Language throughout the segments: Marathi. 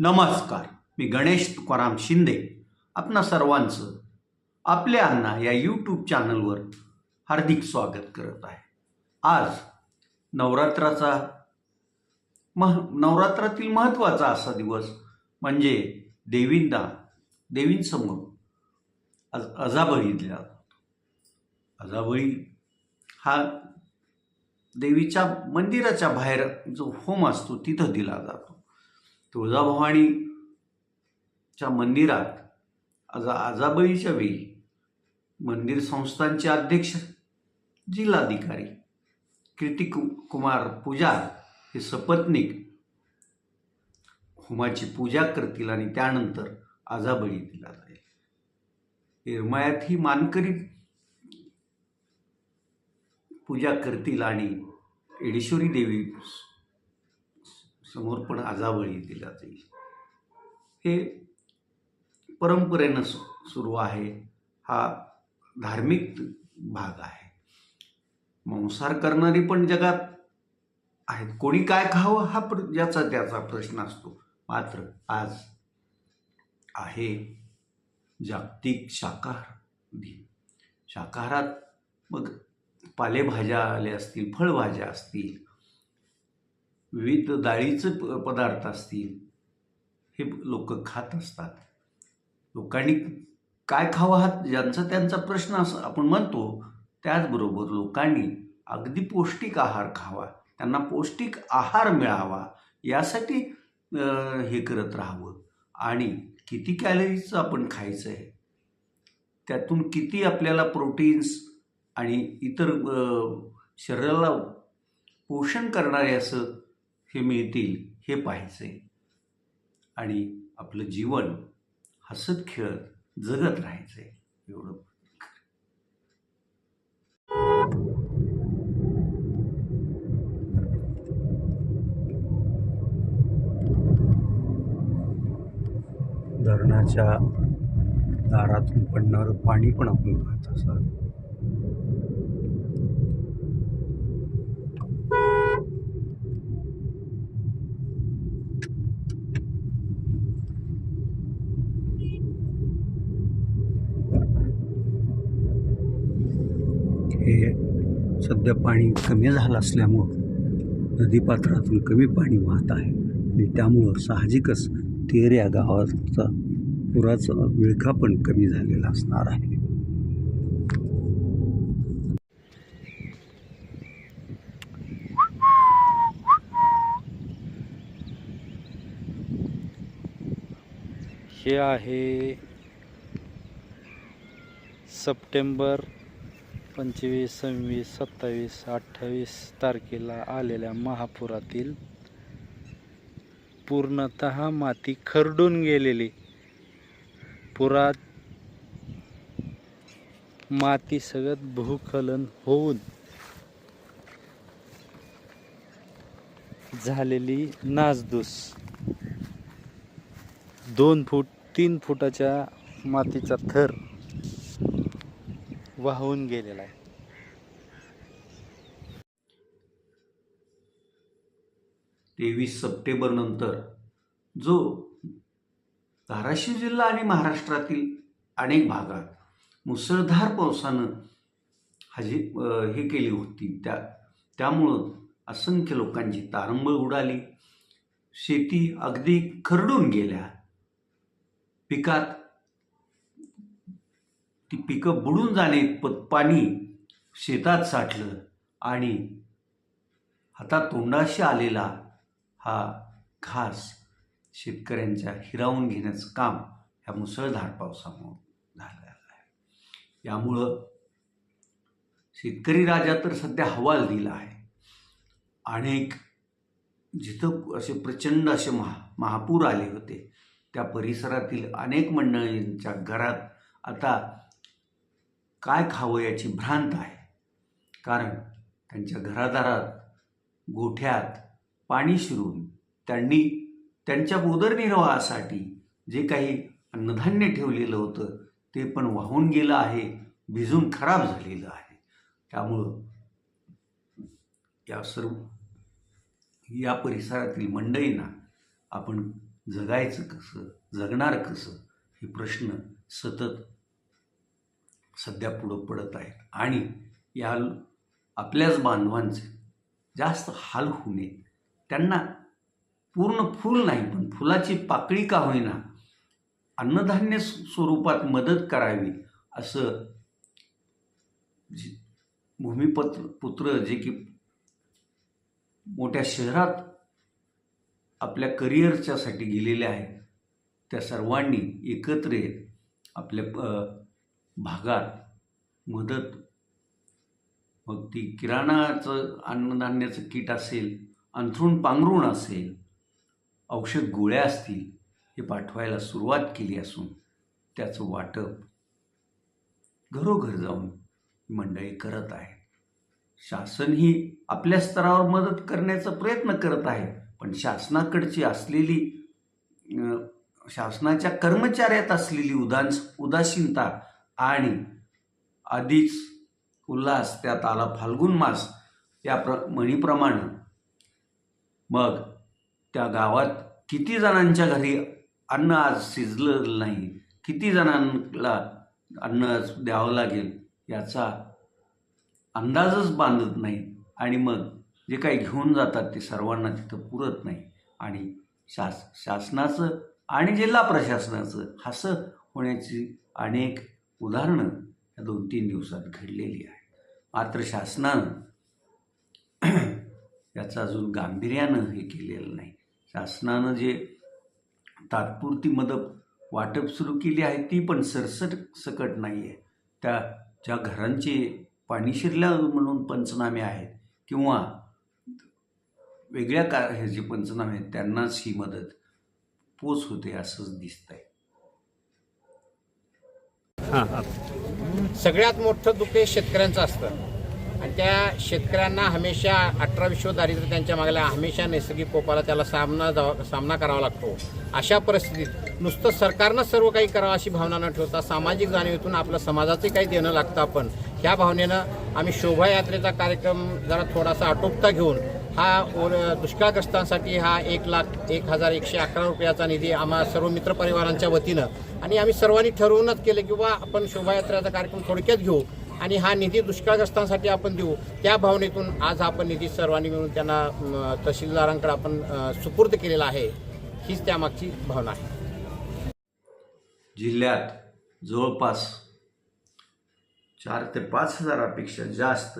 नमस्कार मी गणेश तुकाराम शिंदे. आपणा सर्वांचं आपल्या अण्णा या यूट्यूब चॅनलवर हार्दिक स्वागत करत आहे. आज नवरात्राचा मह नवरात्रातील महत्त्वाचा असा दिवस म्हणजे देवींना देवींसमोर अज अजाबळी दिला जातो. अजाबळी हा देवीच्या मंदिराच्या बाहेर जो होम असतो तिथं दिला जातो. तुळजाभवानीच्या मंदिरात आज आजाबळीच्या वेळी मंदिर संस्थांचे अध्यक्ष जिल्हाधिकारी कीर्तिक कुमार पुजार हे सपत्निक होमाची पूजा करतील आणि त्यानंतर आजाबळी दिला जाईल. येरमाळ्यात ही मानकरी पूजा करतील आणि एडेश्वरी देवी समोर पण आजाबळी दिला जाईल. हे परंपरेनं सु सुरू आहे. हा धार्मिक भाग आहे. मांसार करणारी पण जगात आहेत. कोणी काय खावं हा प्र ज्याचा त्याचा प्रश्न असतो. मात्र आज आहे जागतिक शाकाहार दिन. शाकाहारात मग पालेभाज्या आल्या असतील फळभाज्या असतील विविध डाळीचे प पदार्थ असतील हे लोक खात असतात. लोकांनी काय खावं हा ज्यांचा त्यांचा प्रश्न असं आपण म्हणतो त्याचबरोबर लोकांनी अगदी पौष्टिक आहार खावा त्यांना पौष्टिक आहार मिळावा यासाठी हे करत राहावं. आणि किती कॅलरीजचं आपण खायचं आहे त्यातून किती आपल्याला प्रोटीन्स आणि इतर शरीराला पोषण करणारे असं हे मिळतील हे पाहायचे. आणि आपलं जीवन हसत खेळत जगत राहायचं. एवढं धरणाच्या दारातून पडणारं पाणी पण आपण पाहत असतात हे सध्या पाणी कमी झालं असल्यामुळं नदीपात्रातून कमी पाणी वाहत आहे. आणि त्यामुळं साहजिकच तेर या गावाचा पुराचा विळखा पण कमी झालेला असणार आहे. हे आहे सप्टेंबर पंचवीस सव्वीस सत्तावीस अठ्ठावीस तारखेला आलेल्या महापुरातील पूर्णत माती खरडून गेलेली. पुरात माती सगळं भूखलन होऊन झालेली नासधूस. दोन फूट तीन फुटाच्या मातीचा थर वाहून गेलेला आहे. तेवीस सप्टेंबर नंतर जो धाराशिव जिल्हा आणि महाराष्ट्रातील अनेक भागात मुसळधार पावसानं हजी हे केली होती. त्या त्यामुळं असंख्य लोकांची तारंबळ उडाली. शेती अगदी खरडून गेल्या. पिकात ती पिकं बुडून जाणे प पाणी शेतात साठलं आणि हातात तोंडाशी आलेला हा घास शेतकऱ्यांच्या हिरावून घेण्याचं काम ह्या मुसळधार पावसामुळं झालेलं आहे. यामुळं शेतकरी राजा तर सध्या हवाल दिला आहे. अनेक जिथं असे प्रचंड असे महा महापूर आले होते त्या परिसरातील अनेक मंडळींच्या घरात आता काय खावं याची भ्रांत आहे. कारण त्यांच्या घरादारात गोठ्यात पाणी शिरून त्यांनी त्यांच्या उदरनिर्वाहासाठी जे काही अन्नधान्य ठेवलेलं होतं ते पण वाहून गेलं आहे भिजून खराब झालेलं आहे. त्यामुळं या सर्व या परिसरातील मंडळींना आपण जगायचं कसं जगणार कसं हे प्रश्न सतत सध्या पुढं पडत आहेत. आणि या आपल्याच बांधवांचे जास्त हाल होऊ नये. त्यांना पूर्ण फूल नाही पण फुलाची पाकळी का होईना अन्नधान्य स्वरूपात मदत करावी असं भूमिपत्र पुत्र जे की मोठ्या शहरात आपल्या करिअरच्यासाठी गेलेले आहेत त्या सर्वांनी एकत्र येत आपल्या भागात मदत मग ती किराणाचं अन्नधान्याचं किट असेल अंथरूण पांघरूण असेल औषध गोळ्या असतील हे पाठवायला सुरुवात केली असून त्याचं वाटप घरोघर जाऊन मंडळी करत आहे शासन ही आपल्या स्तरावर मदत करण्याचा प्रयत्न करत आहे पण शासनाकडची असलेली शासनाच्या कर्मचाऱ्यात असलेली उदास उदासीनता आणि आधीच उल्हास त्यात आला फाल्गुन मास या प्र म्हणीप्रमाणे. मग त्या गावात किती जणांच्या घरी अन्न आज शिजलं नाही? किती जणांना अन्न आज द्यावं लागेल? याचा अंदाजच बांधत नाही. आणि मग जे काही घेऊन जातात ते सर्वांना तिथं पुरत नाही. आणि शास शासनाचं आणि जिल्हा प्रशासनाचं हसं होण्याची अनेक उदाहरणं या दोन तीन दिवसात घडलेली आहे मात्र शासनानं याचं अजून गांभीर्यानं हे केलेलं नाही. शासनानं जे तात्पुरती मदत वाटप सुरू केली आहे ती पण सरसट सकट नाही आहे त्या ज्या घरांचे पाणी शिरल्या म्हणून पंचनामे आहेत किंवा वेगळ्या का हे जे पंचनामे आहेत त्यांनाच ही मदत पोच होते असंच दिसतंय. सगळ्यात मोठं दुःख हे शेतकऱ्यांचं असतं. आणि त्या शेतकऱ्यांना हमेशा अठरा विश्व दारिद्र्य त्यांच्या मागल्या हमेशा नैसर्गिक कोपाला त्याला सामना जावा सामना करावा लागतो. अशा परिस्थितीत नुसतं सरकारनं सर्व काही करावं अशी भावना न ठेवता सामाजिक जाणीवेतून आपलं समाजाचं काही देणं लागतं आपण. ह्या भावनेनं आम्ही शोभायात्रेचा कार्यक्रम जरा थोडासा आटोपता घेऊन हा ओर- दुष्काळग्रस्तांसाठी हा एक लाख एक हजार एकशे अकरा रुपयाचा निधी आम्हा सर्व मित्रपरिवारांच्या वतीनं आणि आम्ही सर्वांनी ठरवूनच केलं की बा आपण शोभायात्रेचा कार्यक्रम थोडक्यात घेऊ आणि हा निधी दुष्काळग्रस्तांसाठी आपण देऊ. त्या भावनेतून आज आपण निधी सर्वांनी मिळून त्यांना तहसीलदारांकडे आपण सुपूर्द केलेला आहे. हीच त्यामागची भावना आहे. जिल्ह्यात जवळपास चार ते पाच हजारापेक्षा जास्त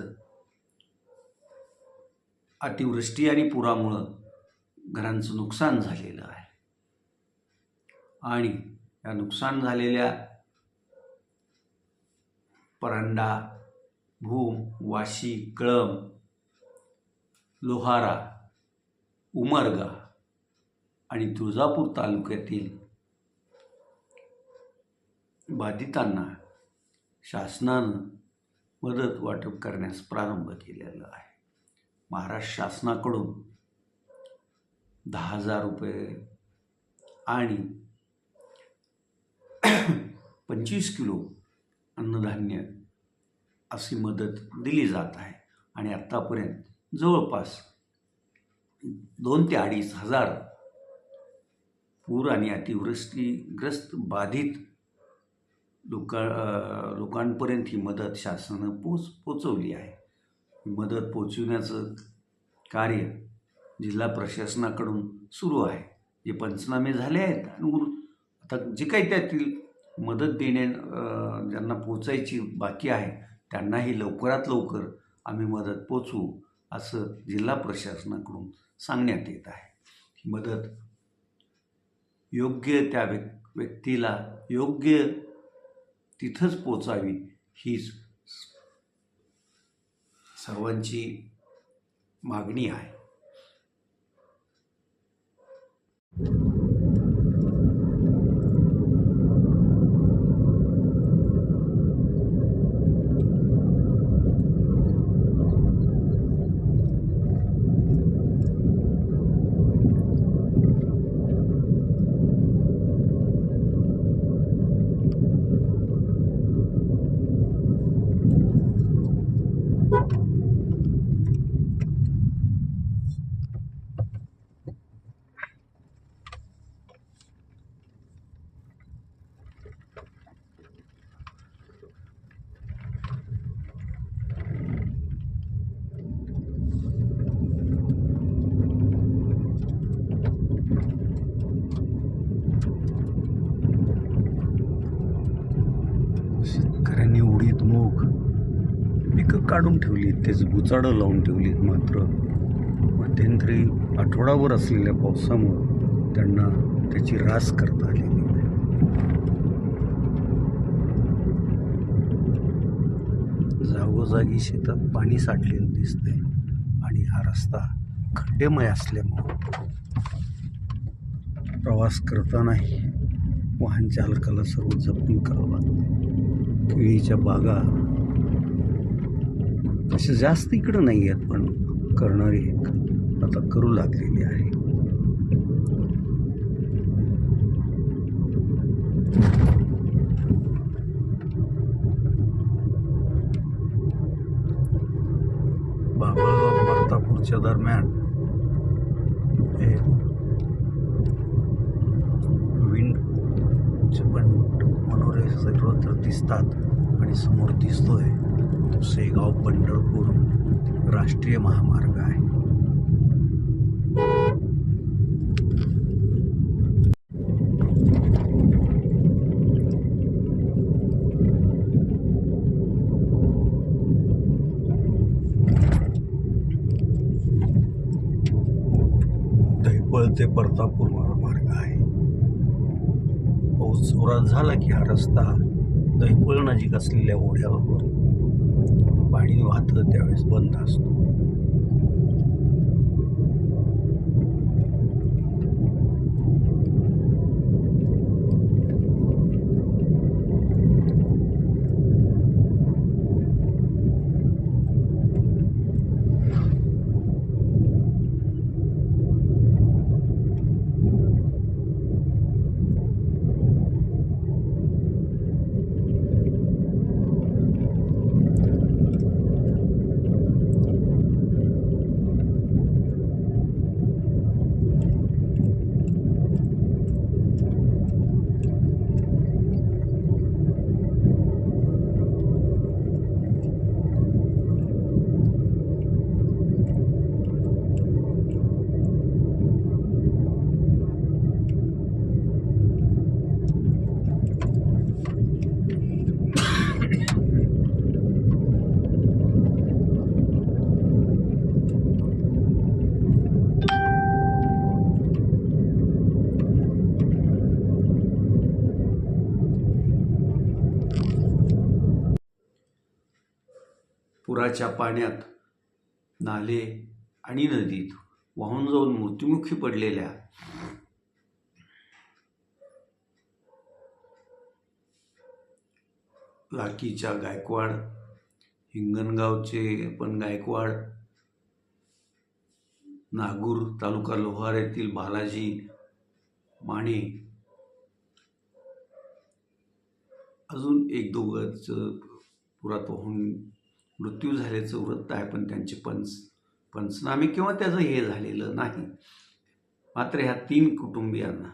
अतिवृष्टी आणि पुरामुळं घरांचं नुकसान झालेलं आहे. आणि या नुकसान झालेल्या परांडा भूम वाशी कळम लोहारा उमरगा आणि तुळजापूर तालुक्यातील बाधितांना शासनानं मदत वाटप करण्यास प्रारंभ केलेला आहे. महाराष्ट्र शासनाकडून दहा हजार रुपये आणि पंचवीस किलो अन्नधान्य अशी मदत दिली जात आहे. आणि आत्तापर्यंत जवळपास दोन ते अडीच हजार पूर आणि अतिवृष्टीग्रस्त बाधित लोका लोकांपर्यंत ही मदत शासनानं पोच पोचवली आहे. मदत पोचविण्याचं कार्य जिल्हा प्रशासनाकडून सुरू आहे. जे पंचनामे झाले आहेत आणि उर- आता जे काही त्यातील मदत देण्या ज्यांना पोचायची बाकी आहे त्यांनाही लवकरात लवकर आम्ही मदत पोचवू असं जिल्हा प्रशासनाकडून सांगण्यात येत आहे. मदत योग्य त्या व्यक्तीला योग्य तिथंच पोचावी हीच सर्वांची मागणी आहे. काढून ठेवली तेच बुचाडं लावून ठेवली मात्र. मध्यंतरी आठवडाभर असलेल्या पावसामुळं त्यांना त्याची रास करता आलेली नाही. जागोजागी शेतात पाणी साठलेलं दिसते आणि हा रस्ता खड्डेमय असल्यामुळं. प्रवास करतानाही वाहन चालकाला सर्व जपून करावं लागतं केळीच्या बागा असे जास्त इकडं नाही आहेत पण करणारी एक आता करू लागलेली आहे. बाबळगाव परतापूरच्या दरम्यान हे विंडचे पण मनोरे सर्वत्र दिसतात आणि समोर दिसतोय. शेगाव पंढरपूर राष्ट्रीय महामार्ग आहे. दहिपळ ते परतापूर महामार्ग आहे. पाऊस जोरात झाला की हा रस्ता दहिपळ नजीक असलेल्या ओढ्यावर पाणी वाहतं त्यावेळेस बंद असतो. पुराच्या पाण्यात नाले आणि नदीत वाहून जाऊन मृत्युमुखी पडलेल्या लाकीच्या गायकवाड हिंगणगावचे पण गायकवाड नागूर तालुका लोहार येथील बालाजी माने. अजून एक दोघंच पुरात वाहून मृत्यू झाल्याचं वृत्त आहे पण त्यांचे पंच पंचनामे किंवा त्याचं हे झालेलं नाही. मात्र ह्या तीन कुटुंबियांना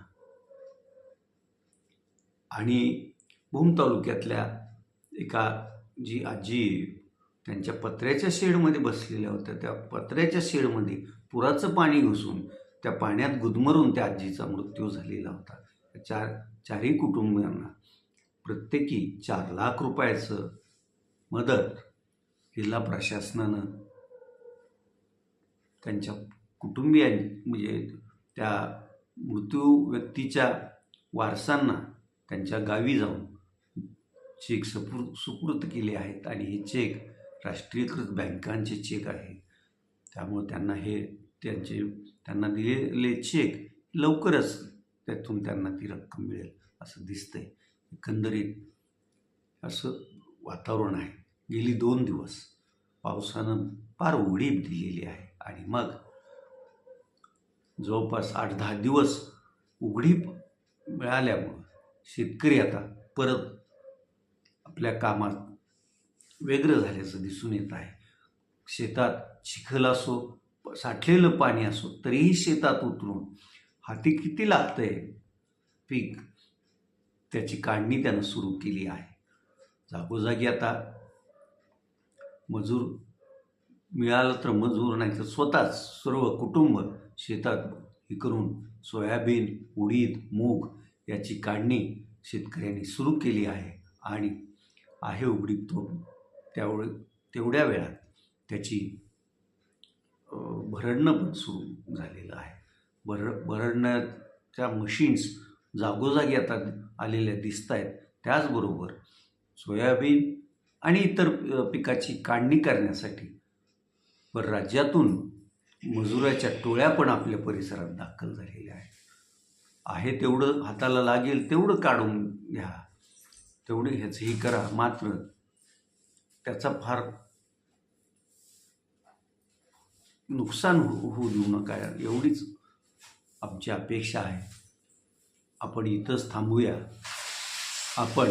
आणि भूम तालुक्यातल्या एका जी आजी त्यांच्या पत्र्याच्या शेडमध्ये बसलेल्या होत्या. त्या पत्र्याच्या शेडमध्ये पुराचं पाणी घुसून त्या पाण्यात गुदमरून त्या आजीचा मृत्यू झालेला होता. चार चारही कुटुंबियांना प्रत्येकी चार लाख रुपयाचं मदत जिल्हा प्रशासनानं त्यांच्या कुटुंबियां म्हणजे त्या मृत्यू व्यक्तीच्या वारसांना त्यांच्या गावी जाऊन चेक सपूर सुपूर्द केले आहेत आणि हे चेक राष्ट्रीयकृत बँकांचे चेक आहे. त्यामुळे त्यांना हे त्यांचे त्यांना दिलेले चेक लवकरच त्यातून त्यांना ती रक्कम मिळेल असं दिसतंय. एकंदरीत असं वातावरण आहे. गेली दोन दिवस पावसानं फार उडीप दिलेली आहे. आणि मग जवळपास आठ दहा दिवस उघडीप मिळाल्यामुळं शेतकरी आता परत आपल्या कामात व्यग्र झाल्याचं दिसून येत आहे. शेतात चिखल असो साठलेलं पाणी असो तरीही शेतात उतरून हाती किती लागतंय पीक त्याची काढणी त्यानं सुरू केली आहे. जागोजागी आता मजूर मिळालं तर मजूर नाही तर स्वतःच सर्व कुटुंब शेतात हे करून सोयाबीन उडीद मूग याची काढणी शेतकऱ्यांनी सुरू केली आहे आणि आहे उघडीप तो त्यावेळे तेवढ्या वेळात त्याची भरडणं पण सुरू झालेलं आहे. भर भरडण्याच्या मशीन्स जागोजागी आता आलेल्या दिसत आहेत त्याचबरोबर सोयाबीन आणि इतर पिकाची काढणी करण्यासाठी. परराज्यातून मजुराच्या टोळ्या पण आपल्या परिसरात दाखल झालेल्या आहेत. आहे तेवढं हाताला लागेल तेवढं काढून घ्या. तेवढं ह्याचंही करा. मात्र त्याचा फार नुकसान होऊ देऊ नका. एवढीच आमची अपेक्षा आहे. आपण इथंच थांबूया. आपण